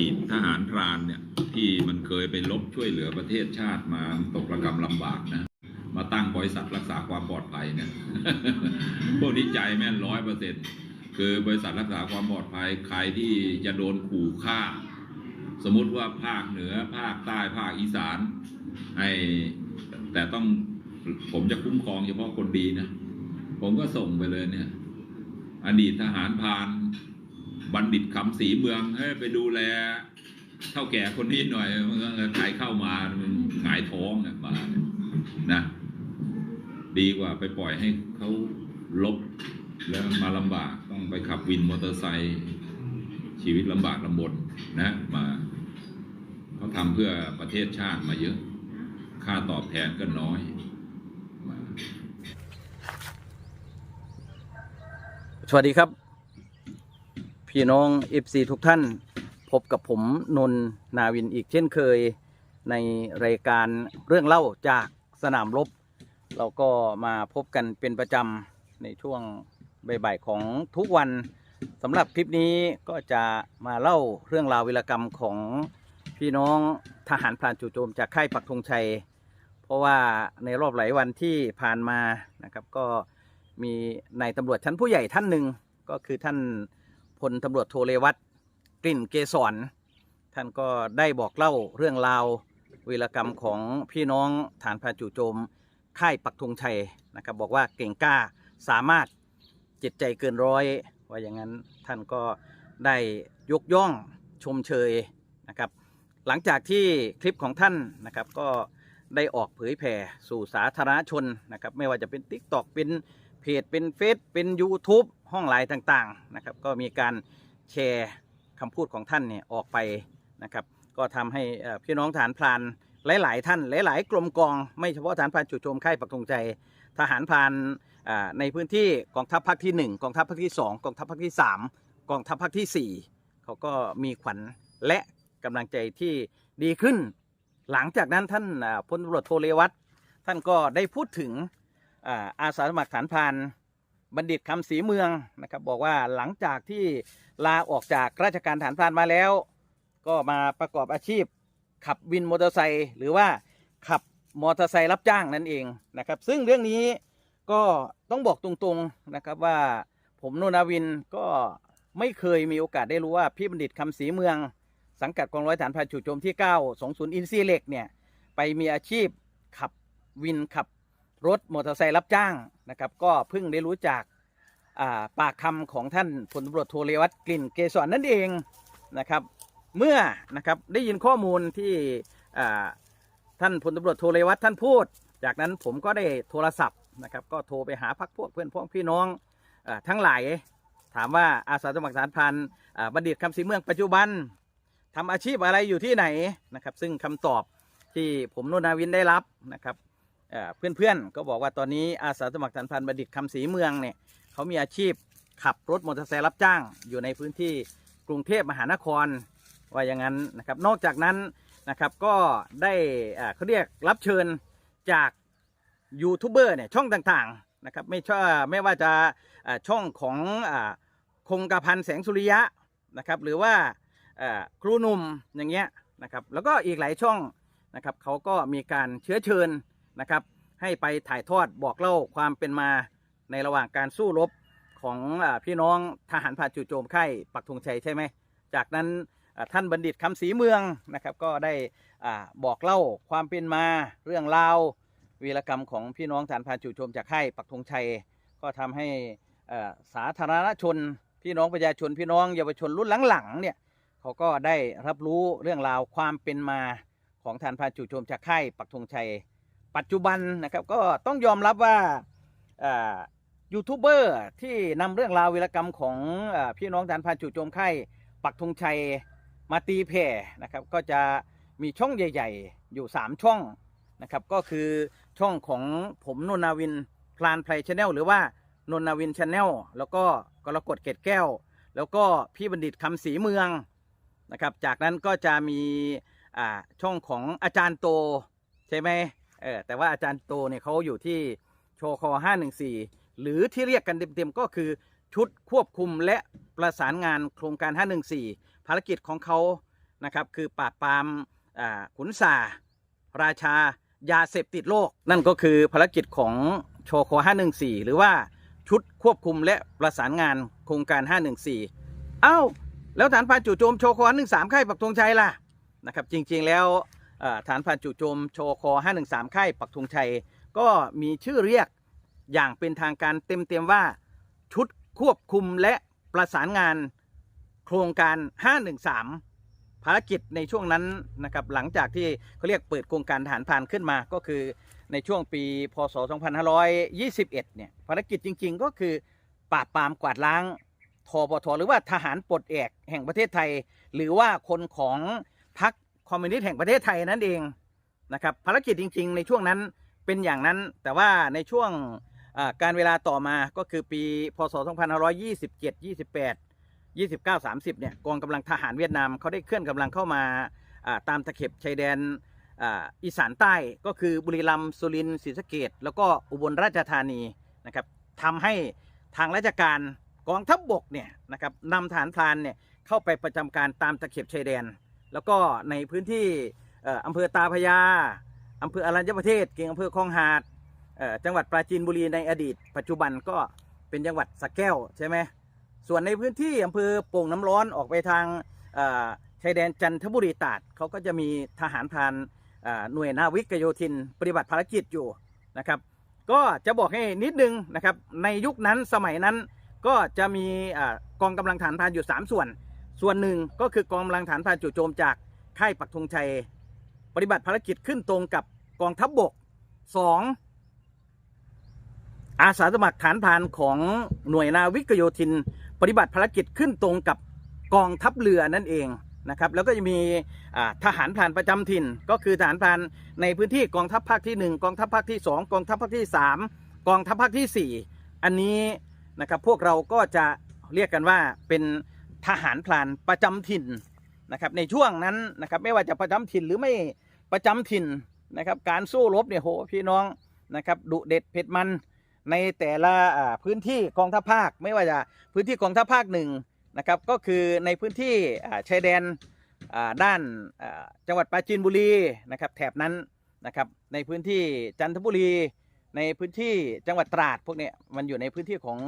ดีตทหารพรานเนี่ยที่มันเคยไปลบช่วยเหลือประเทศชาติมาตกระกรรมลำบากนะ มาตั้งบริษัทรักษาความปลอดภัยเนี่ยพวกนี้ใจแม่นร้อยเปอร์เซ็นต์คือบริษัทรักษาความปลอดภัยใครที่จะโดนขู่ฆ่า สมมุติว่าภาคเหนือภาคใต้ภาคอีสานให้แต่ต้องผมจะคุ้มครองเฉพาะคนดีนะ ผมก็ส่งไปเลยเนี่ย อดีตทหารพราน บัณฑิตคำศรีเมืองให้ไปดูแลเท่าแก่คนนี้หน่อยมันก็ใครเข้ามามันหายท้องเนี่ยมาเนี่ยนะ ดีกว่าไปปล่อยให้เขาลบแล้วมาลำบากต้องไปขับวินมอเตอร์ไซค์ชีวิตลำบากลำบนนะมาเขาทำเพื่อประเทศชาติมาเยอะ ค่าตอบแทนก็น้อยสวัสดีครับ พี่น้องเอฟซีทุกท่าน พบกับผมนนท์นาวินอีกเช่นเคย ในรายการเรื่องเล่าจากสนามรบ เราก็มาพบกันเป็นประจำในช่วงบ่ายๆของทุกวันสำหรับคลิปนี้ก็จะมาเล่าเรื่องราววีรกรรมของพี่น้องทหารพรานจู่โจมจากค่ายปักธงชัย เพราะว่าในรอบหลายวันที่ผ่านมานะครับก็มีนายตำรวจชั้นผู้ใหญ่ท่านหนึ่งก็คือท่าน ลตำรวจโทเลวัตกลิ่นเกษรท่านก็ได้บอกเล่าเรื่องราววีรกรรมของพี่น้องฐานพาจู่โจม ค่ายปักธงชัยนะครับบอกว่าเก่งกล้าสามารถจิตใจเกินร้อย ว่าอย่างนั้นท่านก็ได้ยกย่องชมเชยนะครับ หลังจากที่คลิปของท่านนะครับก็ได้ออกเผยแผ่สู่สาธารณชนนะครับ ไม่ว่าจะเป็น Tik t o อกเป็นเพจเป็นเฟซเป็น YouTube ห้องไลน์ต่างๆนะครับก็มีการแชร์คำพูดของท่านเนี่ยออกไปนะครับก็ทำให้พี่น้องฐานพรานหลาย ๆ ท่านหลาย ๆ กลมกองไม่เฉพาะฐานพรานจู่โจมค่ายปักธงใจทหารพรานในพื้นที่กองทัพภาคที่ 1 กองทัพภาคที่ 2 กองทัพภาคที่ 3 กองทัพภาคที่ 4 เขาก็มีขวัญและกำลังใจที่ดีขึ้น หลังจากนั้นท่านพลตำรวจโทเลวัตท่านก็ได้พูดถึงอาอาสาสมัครฐานพราน บัณฑิตคำศรีเมืองนะครับ บอกว่าหลังจากที่ลาออกจากราชการฐานพรานมาแล้ว ก็มาประกอบอาชีพ ขับวินมอเตอร์ไซค์หรือว่าขับมอเตอร์ไซค์รับจ้างนั่นเองนะครับ ซึ่งเรื่องนี้ก็ต้องบอกตรงๆนะครับว่าผมโนนาวินก็ไม่เคยมีโอกาสได้รู้ว่าพี่บัณฑิตคำศรีเมือง สังกัดกองร้อยฐานพรานจู่โจมที่920อินซีเหล็กเนี่ยไปมีอาชีพขับวินขับรถมอเตอร์ไซค์รับจ้าง นะครับ ก็เพิ่งได้รู้จากาปากคำของท่านพลตำรวจโทเรวัตกลิ่นเกษรนั่นเองนะครับ เมื่อนะครับได้ยินข้อมูลที่ท่านพลตำรวจโทเรวัตท่านพูด จากนั้นผมก็ได้โทรศัพท์นะครับ ก็โทรไปหาพักพวกเพื่อนพ้องพี่น้องอทั้งหลายถามว่าอาสาสมัครทหารพรานบัณฑิตคำศรีเมืองปัจจุบันทำอาชีพอะไรอยู่ที่ไหนนะครับ ซึ่งคำตอบที่ผมโนนาวินได้รับนะครับ เพื่อนๆก็บอกว่าตอนนี้อาสาสมัครฐานพรานบัณฑิตคำศรีเมืองเนี่ยเขามีอาชีพขับรถมอเตอร์ไซค์รับจ้าง อยู่ในพื้นที่กรุงเทพมหานครว่าอย่างนั้นนะครับ นอกจากนั้นนะครับก็ได้เขาเรียกรับเชิญจากยูทูบเบอร์เนี่ยช่องต่างๆนะครับไม่ช่ไม่ว่าจะช่องของอคงกระพันแสงสุริยะนะครับหรือว่าครูหนุ่มอย่างเงี้ยนะครับแล้วก็อีกหลายช่องนะครับเขาก็มีการเชื้อเชิญ นะครับ ให้ไปถ่ายทอดบอกเล่าความเป็นมาในระหว่างการสู้รบของอพี่น้องทหารผ่านจู่โจมค่ายปักธงชัยใช่ไหม จากนั้นท่านบัณฑิตคำศรีเมืองนะครับ ก็ได้อบอกเล่าความเป็นมาเรื่องราววีรกรรมของพี่น้องทหารผ่านจู่โจมจากค่ายปักธงชัย ก็ทำให้สาธารณชน พี่น้องประชาชนพี่น้องเยาวชนรุ่นหลังๆเนี่ยเขาก็ได้รับรู้เรื่องราวความเป็นมาของทหารผ่านจู่โจมจากค่ายปักธงชัย ปัจจุบันนะครับก็ต้องยอมรับว่ายูทูบเบอร์ที่นำเรื่องราววีรกรรมของอพี่น้องทหารพรานจูโจมค่ปักธงชัยมาตีแผ่นะครับก็จะมีช่องใหญ่ ๆ อยู่ 3 ช่องนะครับก็คือช่องของผมนนนาวินพลานไพรชาแนลหรือว่านนนาวินชาแนลแล้วก็กรกฎเกตแก้ว แล้วก็พี่บัณฑิตคำศรีเมืองนะครับจากนั้นก็จะมีช่องของอาจารย์โตใช่ไหม เออแต่ว่าอาจารย์โตเนี่ยเขาอยู่ที่โชคอ514 หรือที่เรียกกันเต็มๆก็คือชุดควบคุมและประสานงานโครงการ 514 ภารกิจของเขานะครับคือปราบปรามขุนสาราชายาเสพติดโลก นั่นก็คือภารกิจของโชคอ514 หรือว่าชุดควบคุมและประสานงานโครงการ 514 เอ้า แล้วฐานพานจู่โจมโชค513ค่ายปักธงชัยล่ะนะครับจริงๆแล้ว ฐานพานจู่โจมโชค513 ค่ายปักธงชัย ก็มีชื่อเรียกอย่างเป็นทางการเต็มๆว่าชุดควบคุมและประสานงานโครงการ 513 ภารกิจในช่วงนั้นนะครับหลังจากที่เขาเรียกเปิดโครงการทหารพรานขึ้นมาก็คือในช่วงปีพศ 2521 เนี่ยภารกิจจริง ๆ ก็คือปราบปรามกวาดล้างทปทหรือว่าทหารปลดแอกแห่งประเทศไทย หรือว่าคนของ คอมมิวนิสต์แห่งประเทศไทยนั่นเองนะครับภารกิจจริง ๆ ในช่วงนั้นเป็นอย่างนั้น แต่ว่าในช่วงการเวลาต่อมาก็คือปีพศ 2527 28 29 30 เนี่ยกองกำลังทหารเวียดนามเขาได้เคลื่อนกำลังเข้ามาตามตะเข็บชายแดนอีสานใต้ก็คือบุรีรัมย์สุรินทร์ศรีสะเกดแล้วก็อุบลราชธานีนะครับทำให้ทางราชการกองทัพบบกเนี่ยนะครับนำฐานพรานเนี่ยเข้าไปประจำการตามตะเข็บชายแดน แล้วก็ในพื้นที่อำเภอตาพยาอำเภออรัญญประเทศเกียงอำเภอคลองหาดจังหวัดปราจีนบุรีในอดีต ปัจจุบันก็เป็นจังหวัดสระแก้วใช่ไหมส่วนในพื้นที่อำเภอโป่งน้ำร้อนออกไปทางชายแดนจันทบุรีตาดเขาก็จะมีทหารพรานหน่วยนาวิกโยธิน ปฏิบัติภารกิจอยู่นะครับ ก็จะบอกให้นิดนึงนะครับในยุคนั้นสมัยนั้นก็จะมีอากองกำลังฐานพรานอยู่ 3 ส่วน ส่วนหนึ่งก็คือกองกำลังฐานพรานจู่โจมจากค่ายปักธงชัย ปฏิบัติภารกิจขึ้นตรงกับกองทัพบบก 2 อาสาสมัครฐานพรานของหน่วยนาวิกโยธิน ปฏิบัติภารกิจขึ้นตรงกับกองทัพเรือนั่นเองนะครับแล้วก็จะมีทหารพรานประจำถิ่น ก็คือทหารพรานในพื้นที่กองทัพภาคที่ 1 กองทัพภาคที่ 2 กองทัพภาคที่ 3 กองทัพภาคที่ 4 อันนี้นะครับพวกเราก็จะเรียกกันว่าเป็น ทหารพรานประจำถิ่นนะครับ ในช่วงนั้นนะครับ ไม่ว่าจะประจำถิ่นหรือไม่ประจำถิ่นนะครับ การสู้รบเนี่ยโหพี่น้องนะครับดุเด็ดเผ็ดมันในแต่ละพื้นที่กองทัพภาค ไม่ว่าจะพื้นที่กองทัพภาคหนึ่งนะครับ ก็คือในพื้นที่ชายแดนด้านจังหวัดปราจีนบุรีนะครับ แถบนั้นนะครับ ในพื้นที่จันทบุรี ในพื้นที่จังหวัดตราดพวกเนี้ยมันอยู่ในพื้นที่ของ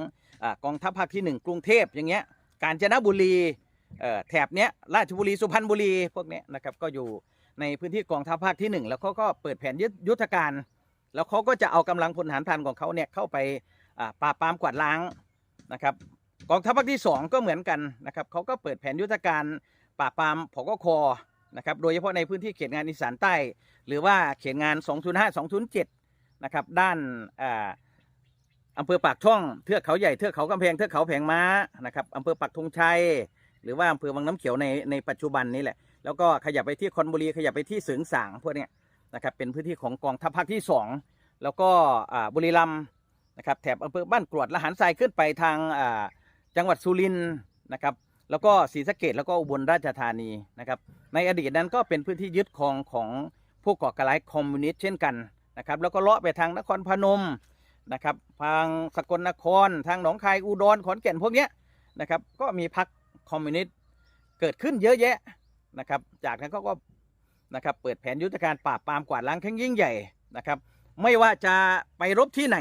อกองทัพภาคที่หนึ่งกรุงเทพอย่างเงี้ย กาญจนบุรีเอ่อแถบเนี้ยราชบุรีสุพรรณบุรีพวกเนี้ยนะครับก็อยู่ในพื้นที่กองทัพภาคที่หนึ่งแล้วเขาก็เปิดแผนยุทธยุทธการ แล้วเขาก็จะเอากำลังพลทหารพรานของเขาเนี่ยเข้าไปอ่าปราบปรามกวาดล้างนะครับกองทัพภาคที่ 2 ก็เหมือนกันนะครับเขาก็เปิดแผนยุทธการปราบปรามผกคนะครับโดยเฉพาะในพื้นที่เขตงานอีสานใต้ หรือว่าเขตงาน 205 207นะครับด้านอ่า อำเภอปากช่องเทือกเขาใหญ่เทือกเขากำแพงเทือกเขาแผงม้านะครับอำเภอปักธงชัย หรือว่าอำเภอวังน้ำเขียวในในปัจจุบันนี้แหละ แล้วก็ขยับไปที่คอนบุรีขยับไปที่เสริงสางพวกเนี้ยนะครับเป็นพื้นที่ของกองทัพภาคที่ 2 แล้วก็บุรีรัมย์นะครับแถบอำเภอบ้านกรวดละหันทรายขึ้นไปทางจังหวัดสุรินทร์นะครับแล้วก็ศรีสะเกดแล้วก็อุบลราชธานีนะครับในอดีตนั้นก็เป็นพื้นที่ยึดครองของผู้ก่อการร้ายคอมมิวนิสต์เช่นกันนะครับแล้วก็เลาะไปทางนครพนม นะครับทางสกลนคร ทางหนองคายอุดรขอนแก่นพวกเนี้ยนะครับ ก็มีพรรคคอมมิวนิสต์เกิดขึ้นเยอะแยะนะครับ จากนั้นเขาก็นะครับเปิดแผนยุทธการปราบปรามกวาดล้างครั้งยิ่งใหญ่นะครับ ไม่ว่าจะไปรบที่ไหน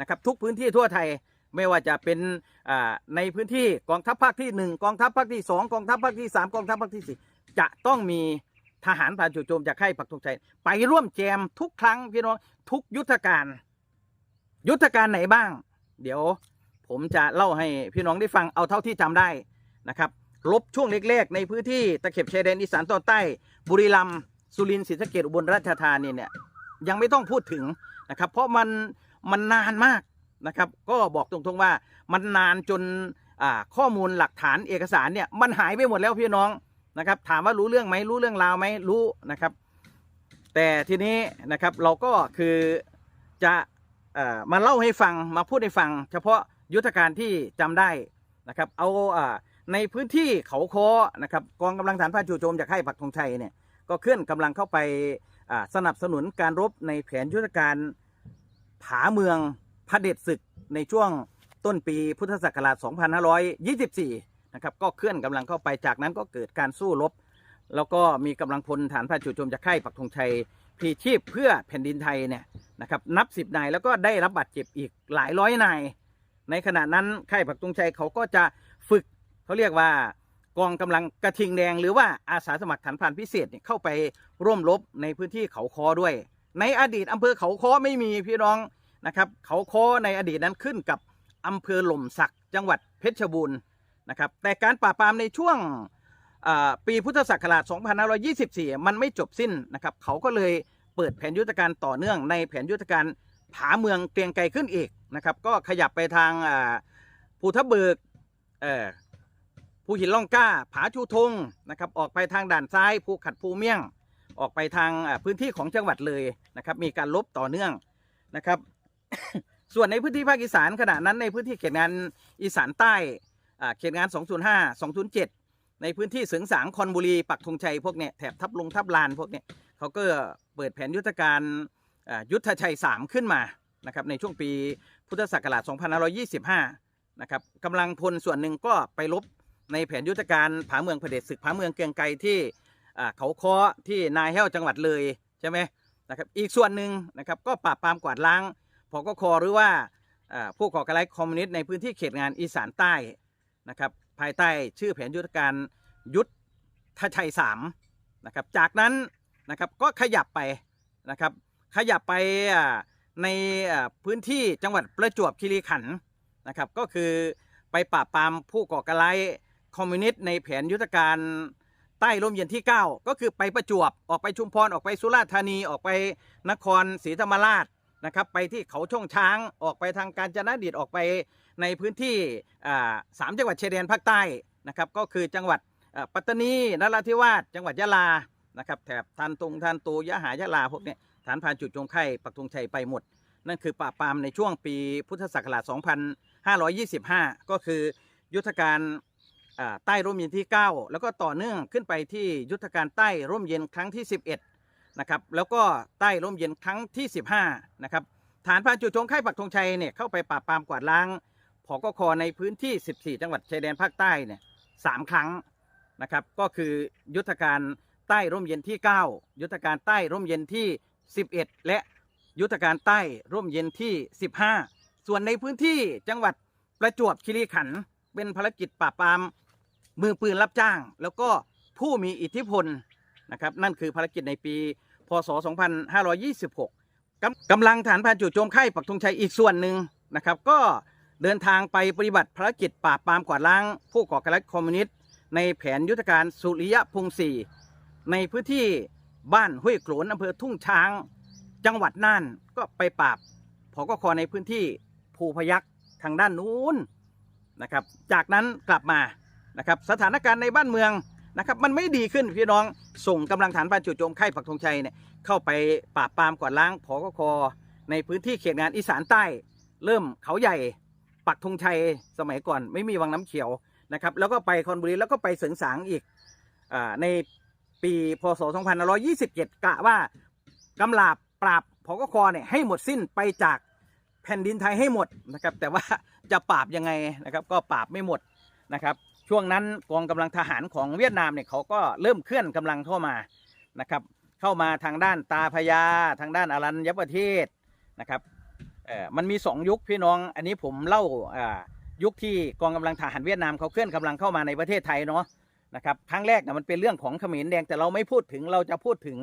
นะครับ ทุกพื้นที่ทั่วไทยไม่ว่าจะเป็นในพื้นที่กองทัพภาคที่หนึ่งกองทัพภาคที่สองกองทัพภาคที่สามกองทัพภาคที่สี่จะต้องมีทหารผ่านจู่โจมจากค่ายปักธงชัยไปร่วมแจมทุกครั้งพี่น้องทุกยุทธการ ยุทธการไหนบ้าง เดี๋ยวผมจะเล่าให้พี่น้องได้ฟังเอาเท่าที่จำได้นะครับลบช่วงเล็กๆ ในพื้นที่ตะเข็บชายแดนอีสานตอนใต้ บุรีรัมย์สุรินทร์ศรีสะเกดอุบลราชธานีเนี่ยยังไม่ต้องพูดถึงนะครับ เพราะมันมันนานมากนะครับ ก็บอกตรงๆว่ามันนานจนข้อมูลหลักฐานเอกสารเนี่ยมันหายไปหมดแล้วพี่น้องนะครับ ถามว่ารู้เรื่องไหมรู้เรื่องราวไหมรู้นะครับ แต่ทีนี้นะครับเราก็คือจะ มาเล่าให้ฟังมาพูดให้ฟัง เฉพาะยุทธการที่จำได้นะครับ เอาอในพื้นที่เขาโคนะครับกองกำลังฐานพราจู่โจมจากค่ายปักธงชัยเนี่ยก็เคลื่อนกำลังเข้าไปสนับสนุนการรบในแผนยุทธการผาเมืองพระเด็จศึกในช่วงต้นปีพุทธศักราช 2524 นะครับ ก็เคลื่อนกำลังเข้าไปจากนั้นก็เกิดการสู้รบ แล้วก็มีกำลังพลฐานพระจู่โจมจากค่ายปักธงชัย พลีชีพเพื่อแผ่นดินไทยเนี่ยนะครับนับสิบนายแล้วก็ได้รับบาดเจ็บอีกหลายร้อยนาย ในขณะนั้นค่ายปักธงชัยเขาก็จะฝึกเขาเรียกว่ากองกำลังกระทิงแดง หรือว่าอาสาสมัครฐานพรานพิเศษเนี่ยเข้าไปร่วมรบในพื้นที่เขาคอด้วย ในอดีตอำเภอเขาคอไม่มีพี่น้องนะครับเขาคอในอดีตนั้นขึ้นกับอำเภอหล่มสักจังหวัดเพชรบูรณ์นะครับแต่การปราบปรามในช่วง ปีพุทธศักราช 2524 มันไม่จบสิ้นนะครับเขาก็เลยเปิดแผนยุทธการต่อเนื่องในแผนยุทธการผาเมืองเกรียงไกรขึ้นอีกนะครับก็ขยับไปทางภูทับเบิกภูหินล่องกล้า ผาชูธงนะครับออกไปทางด่านซ้ายภูขัดภูเมี่ยง ออกไปทางพื้นที่ของจังหวัดเลยนะครับมีการลบต่อเนื่องนะครับ ส่วนในพื้นที่ภาคอีสานขณะนั้นในพื้นที่เขตงานอีสานใต้เขตงาน 205 207 ในพื้นที่เสริงสางคอนบุรีปักธงชัยพวกเนี้ยแถบทับลงทับลานพวกเนี้ยเขาก็เปิดแผนยุทธการยุทธชัย 3 ขึ้นมานะครับในช่วงปีพุทธศักราช 2525 นะครับกำลังพลส่วนหนึ่งก็ไปลบในแผนยุทธการผาเมืองเผด็จศึกผาเมืองเกียงไกรที่เขาค้อที่นายแห้วจังหวัดเลยใช่ไหมนะครับอีกส่วนหนึ่งนะครับก็ปราบปรามกวาดล้างพกคหรือว่าผู้ก่อการร้ายคอมมิวนิสต์ในพื้นที่เขตงานอีสานใต้นะครับ ภายใต้ชื่อแผนยุทธการยุทธชัยสามนะครับจากนั้นนะครับก็ขยับไปนะครับขยับไปในพื้นที่จังหวัดประจวบคีรีขันธ์นะครับก็คือไปปราบปรามผู้ก่อการร้ายคอมมิวนิสต์ในแผนยุทธการใต้ร่มเย็นที่ 9 ก็คือไปประจวบออกไปชุมพรออกไปสุราษฎร์ธานีออกไปนครศรีธรรมราชนะครับไปที่เขาช่องช้างออกไปทางกาญจนดิตออกไป ในพื้นที่สามจังหวัดชายแดนภาคใต้นะครับก็คือจังหวัดปัตตานีนราธิวาสจังหวัดยะลานะครับแถบทันตุงทันตูยะหายะลาพวกนี้ฐานพรานจุดจงไข่ปักธงชัยไปหมด นั่นคือปราปามในช่วงปีพุทธศักราช 2525 ก็คือยุทธการใต้ร่มเย็นที่ 9 แล้วก็ต่อเนื่องขึ้นไปที่ยุทธการใต้ร่มเย็นครั้งที่ 11นะครับแล้วก็ใต้ร่มเย็นครั้งที่ 15นะครับฐานพรานจู่โจมค่ปักธงชัยเนี่ยเข้าไปปราบปรามกวาดล้าง ผกคในพื้นที่ 14 จังหวัดชายแดนภาคใต้เนี่ยสามครั้งนะครับ ก็คือยุทธการใต้ร่มเย็นที่ 9 ยุทธการใต้ร่มเย็นที่ 11 และยุทธการใต้ร่มเย็นที่ 15 ส่วนในพื้นที่จังหวัดประจวบคีรีขันธ์เป็นภารกิจปราบปรามมือปืนรับจ้าง แล้วก็ผู้มีอิทธิพลนะครับนั่นคือภารกิจในปี พศ 2526กำลังฐานพรานจู่โจมค่ายปักธงชัยอีกส่วนหนึ่งนะครับ ก็ เดินทางไปปฏิบัติภารกิจปราบปรามกวาดล้าง ผู้ก่อการร้ายคอมมิวนิสต์ในแผนยุทธการสุริยะพงศ์สี่ในพื้นที่บ้านห้วยโขลนอำเภอทุ่งช้าง จังหวัดน่านก็ไปปราบผกคในพื้นที่ภูพยักทางด้านนู้นนะครับ จากนั้นกลับมานะครับสถานการณ์ในบ้านเมืองนะครับมันไม่ดีขึ้นพี่น้องส่งกำลังฐานพรานจู่โจมค่ายปักธงชัยเนี่ยเข้าไปปราบปรามกวาดล้างผกคในพื้นที่เขตงานอีสานใต้ เริ่มเขาใหญ่ ปักธงชัยสมัยก่อน ไม่มีวังน้ำเขียวนะครับ แล้วก็ไปคอนบุรีแล้วก็ไปเสริงสางอีกอในปีพศ 2527 กะว่ากำลาบปราบผกคเนี่ยให้หมดสิ้นไปจากแผ่นดินไทยให้หมดนะครับ แต่ว่าจะปราบยังไงนะครับ ก็ปราบไม่หมดนะครับ ช่วงนั้นกองกำลังทหารของเวียดนามเนี่ยเขาก็เริ่มเคลื่อนกำลังเข้ามานะครับ เข้ามาทางด้านตาพญาทางด้านอรัญญประเทศนะครับ เออมันมีสองยุคพี่น้อง อันนี้ผมเล่าอ่ายุคที่กองกำลังทหารเวียดนามเขาเคลื่อนกำลังเข้ามาในประเทศไทยเนาะนะครับครั้งแรกเนี่ยมันเป็นเรื่องของเขมรแดงแต่เราไม่พูดถึงเราจะพูดถึง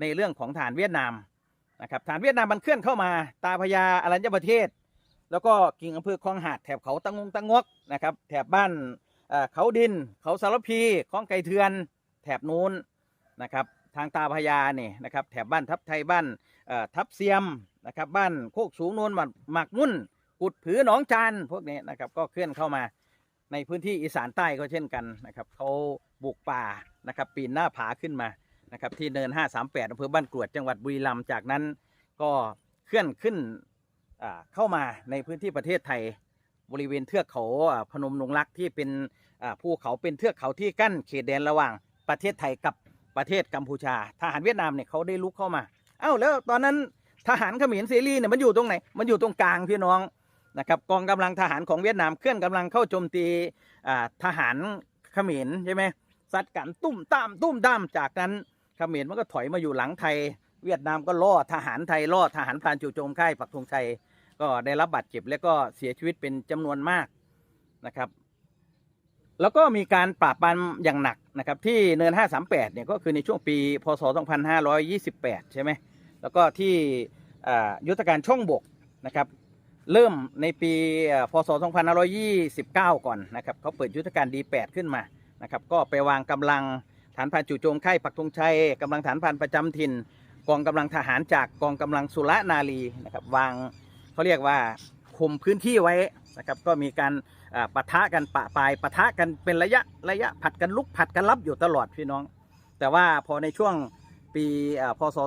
ในเรื่องของฐานเวียดนามนะครับฐานเวียดนามมันเคลื่อนเข้ามา ตาพญาอรัญญประเทศ แล้วก็กิ่งอำเภอคลองหาดแถบเขาตังงตังงกนะครับแถบบ้านเขาดิน เขาสารพีคลองไก่เทือน แถบนู้นนะครับทางตาพญาเนี่ยนะครับแถบบ้านทับไทยบ้านทับเสียม นะครับ บ้านโคกสูงโนนหมักมักมุ่น กุดผือหนองจานพวกนี้นะครับ ก็เคลื่อนเข้ามาในพื้นที่อีสานใต้ก็เช่นกันนะครับเขาบุกป่านะครับ ปีนหน้าผาขึ้นมานะครับ ที่เนิน 538อำเภอบ้านกรวดจังหวัดบุรีรัมย์จากนั้นก็เคลื่อนขึ้นเข้ามาในพื้นที่ประเทศไทยบริเวณเทือกเขาพนมนงรักที่เป็นภูเขาเป็นเทือกเขาที่กั้นเขตแดนระหว่างประเทศไทยกับประเทศกัมพูชาทหารเวียดนามเนี่ยเขาได้ลุกเข้ามา เอ้าแล้วตอนนั้น ทหารเขมรเสรีเนี่ยมันอยู่ตรงไหน มันอยู่ตรงกลางพี่น้องนะครับกองกำลังทหารของเวียดนามเคลื่อนกำลังเข้าโจมตีทหารเขมรใช่ไหมซัดกันตุ้มตามตุ้มตามจากนั้นเขมรมันก็ถอยมาอยู่หลังไทย เวียดนามก็ล่อทหารไทยล่อทหารพรานจู่โจมค่ายปักธงชัยก็ได้รับบาดเจ็บและก็เสียชีวิตเป็นจำนวนมากนะครับ แล้วก็มีการปราบปรามอย่างหนักนะครับที่เนิน 538เนี่ยก็คือในช่วงปี พศ 2528 ใช่ไหม แล้วก็ที่ยุทธการช่องบกนะครับเริ่มในปีพศ 2529 ก่อนนะครับเขาเปิดยุทธการ D8 ขึ้นมานะครับก็ไปวางกำลังฐานพรานจู่โจมค่ายปักธงชัยกำลังฐานพรานประจำถิ่น กองกำลังทหารจากกองกำลังสุรนารีนะครับวางเขาเรียกว่าคุมพื้นที่ไว้นะครับก็มีการปะทะกันปะปลายปะทะกันเป็นระยะระยะผัดกันลุกผัดกันรับอยู่ตลอดพี่น้อง แต่ว่าพอในช่วง ปีอ่าพศ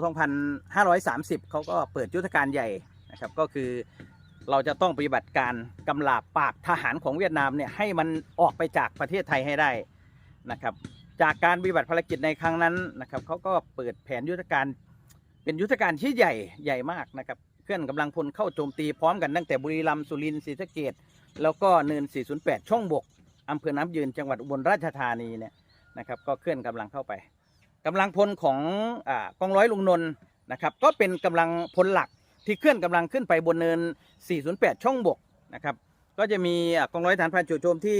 2530 เขาก็เปิดยุทธการใหญ่นะครับก็คือเราจะต้องปฏิบัติการกำลาบปราบทหารของเวียดนามเนี่ยให้มันออกไปจากประเทศไทยให้ได้นะครับจากการปฏิบัติภารกิจในครั้งนั้นนะครับเขาก็เปิดแผนยุทธการเป็นยุทธการที่ใหญ่ใหญ่มากนะครับเคลื่อนกำลังพลเข้าโจมตีพร้อมกันตั้งแต่บุรีรัมย์สุรินทร์ศรีสะเกดแล้วก็เนิน 408 ช่องบกอำเภอน้ำยืนจังหวัดอุบลราชธานีเนี่ยนะครับก็เคลื่อนกำลังเข้าไป กำลังพลของอกองร้อยลุงนนท์นะครับก็เป็นกำลังพลหลักที่เคลื่อนกำลังขึ้นไปบนเนิน 408 ช่องบกนะครับก็จะมีกองร้อยฐานพรานจู่โจมที่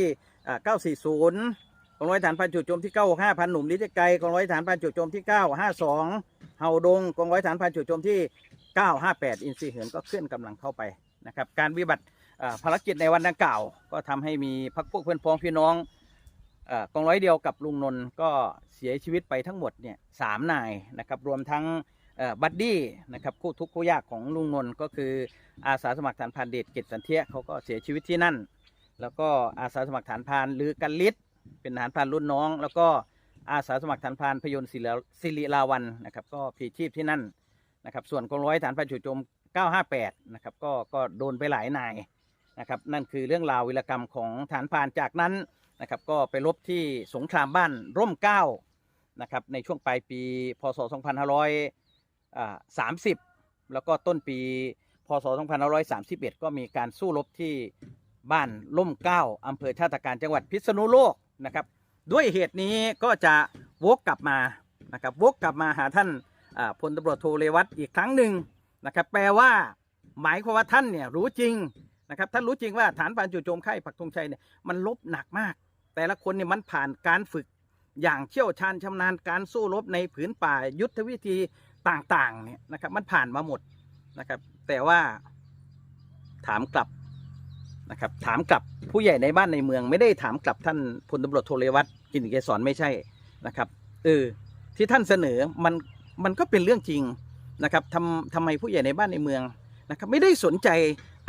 940 กองร้อยฐานพรานจู่โจมที่ 965พันหนุ่มลิทิไกกองร้อยฐานพรานจู่โจมที่ 952 เฮาดงกองร้อยฐานพรานจู่โจมที่ 958 อินทรีเหินก็เคลื่อนกำลังเข้าไปนะครับการวิบัติภารกิจในวันดังกล่าว ก็ทำให้มีพักพวกเพื่อนพ้องพี่น้อง กองร้อยเดียวกับลุงนนท์ก็เสียชีวิตไปทั้งหมดเนี่ยสามนายนะครับรวมทั้งบัดดี้นะครับคู่ทุกข์คู่ยากของลุงนนท์ก็คืออาสาสมัครฐานพานเดชเกตสันเทียเขาก็เสียชีวิตที่นั่น แล้วก็อาสาสมัครฐานพานลือกันลิศเป็นฐานพานรุ่นน้อง แล้วก็อาสาสมัครฐานพานพยนต์ศิริลาวันนะครับก็พลีชีพที่นั่นนะครับส่วนกองร้อยฐานพานจู่โจม 958นะครับก็ก็โดนไปหลายนายนะครับนั่นคือเรื่องราววิรกรรมของฐานพานจากนั้น นะครับก็ไปรบที่สงครามบ้านร่มเก้านะครับในช่วงปลายปีพศ 2530 แล้วก็ต้นปีพศ 2531 ก็มีการสู้รบที่บ้านล่มเก้าอำเภอชาติการจังหวัดพิษณุโลกนะครับ ด้วยเหตุนี้ก็จะวกกลับมานะครับวกกลับมาหาท่านพลตำรวจโทเรวัตอีกครั้งหนึ่งนะครับ แปลว่า หมายความว่าท่านเนี่ยรู้จริงนะครับ ท่านรู้จริงว่าฐานปานจู่โจมค่ายปักธงชัยเนี่ยมันลบหนักมาก แต่ละคนเนี่ยมันผ่านการฝึกอย่างเชี่ยวชาญชำนาญการสู้รบในผืนป่ายุทธวิธีต่างๆเนี่ยนะครับมันผ่านมาหมดนะครับ แต่ว่าถามกลับนะครับถามกลับผู้ใหญ่ในบ้านในเมือง ไม่ได้ถามกลับท่านพลตำรวจโทเรวัตกินเกษรไม่ใช่นะครับเออที่ท่านเสนอมันมันก็เป็นเรื่องจริงนะครับทำทำไมผู้ใหญ่ในบ้านในเมืองนะครับไม่ได้สนใจ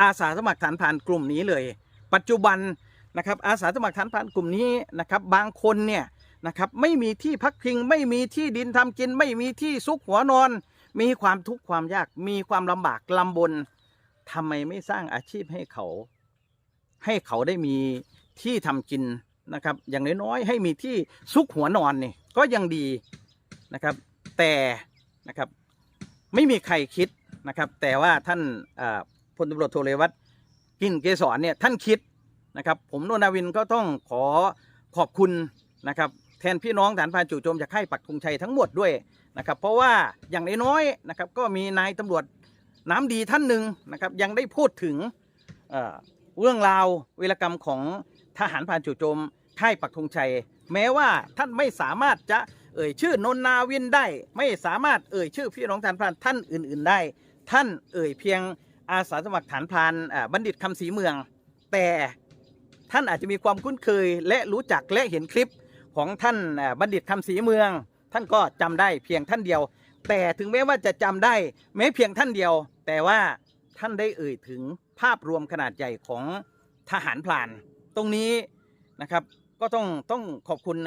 อาสาสมัครฐานพรานกลุ่มนี้เลย ปัจจุบัน นะครับอาสาสมัครฐานพรานกลุ่มนี้นะครับบางคนเนี่ยนะครับไม่มีที่พักพิงไม่มีที่ดินทำกิน ไม่มีที่ซุกหัวนอน มีความทุกข์ความยากมีความลำบากลำบนทำไมไม่สร้างอาชีพให้เขา ให้เขาได้มีที่ทำกินนะครับ อย่างน้อยๆให้มีที่ซุกหัวนอนนี่ก็ยังดีนะครับ แต่นะครับไม่มีใครคิดนะครับ แต่ว่าท่านพลตำรวจโทเรวัตกินเกษรเนี่ยท่านคิด นะครับ ผมโนนาวินก็ต้องขอขอบคุณนะครับแทนพี่น้องฐานพานจู่โจมจากค่ายปักธงชัยทั้งหมดด้วยนะครับ เพราะว่าอย่างน้อยๆนะครับก็มีนายตำรวจน้ำดีท่านหนึ่งนะครับยังได้พูดถึงเเรื่องราววีรกรรมของทหารผ่านจู่โจมค่ายปักธงชัย แม้ว่าท่านไม่สามารถจะเอ่ยชื่อนนนาวินได้ ไม่สามารถเอ่ยชื่อพี่น้องทหารพานท่านอื่น ๆได้ ท่านเอ่ยเพียงอาสาสมัครฐานพรานบัณฑิตคำศรีเมือง แต่ ท่านอาจจะมีความคุ้นเคยและรู้จักและเห็นคลิปของท่านบัณฑิตคำศรีเมือง ท่านก็จำได้เพียงท่านเดียว แต่ถึงแม้ว่าจะจำได้แม้เพียงท่านเดียว แต่ว่าท่านได้เอ่ยถึงภาพรวมขนาดใหญ่ของทหารพลาน ตรงนี้นะครับก็ต้องต้องขอบคุณ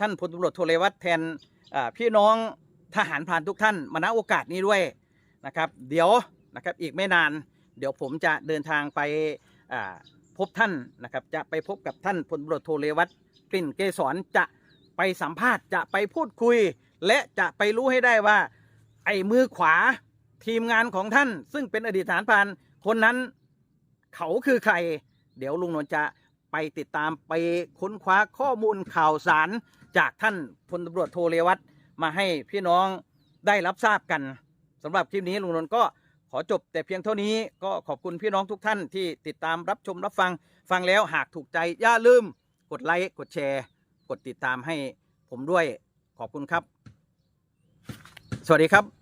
ท่านพลตำรวจโทเรวัตแทนพี่น้องทหารพลานทุกท่านมาณโอกาสนี้ด้วยนะครับ เดี๋ยวนะครับอีกไม่นาน เดี๋ยวผมจะเดินทางไป พบท่านนะครับ จะไปพบกับท่านพลตรวจโทเรวัตกลิ่นเกษรจะไปสัมภาษณ์จะไปพูดคุย และจะไปรู้ให้ได้ว่า ไอ้มือขวาทีมงานของท่าน ซึ่งเป็นอดีตทหารพานคนนั้นเขาคือใคร เดี๋ยวลุงนนท์จะไปติดตามไปค้นคว้าข้อมูลข่าวสารจากท่านพลตำรวจโทเรวัตมาให้พี่น้องได้รับทราบกันสำหรับคลิปนี้ลุงนนท์ก็ ขอจบแต่เพียงเท่านี้ก็ขอบคุณพี่น้องทุกท่านที่ติดตามรับชมรับฟัง ฟังแล้วหากถูกใจอย่าลืมกดไลค์กดแชร์ กดติดตามให้ผมด้วยขอบคุณครับ สวัสดีครับ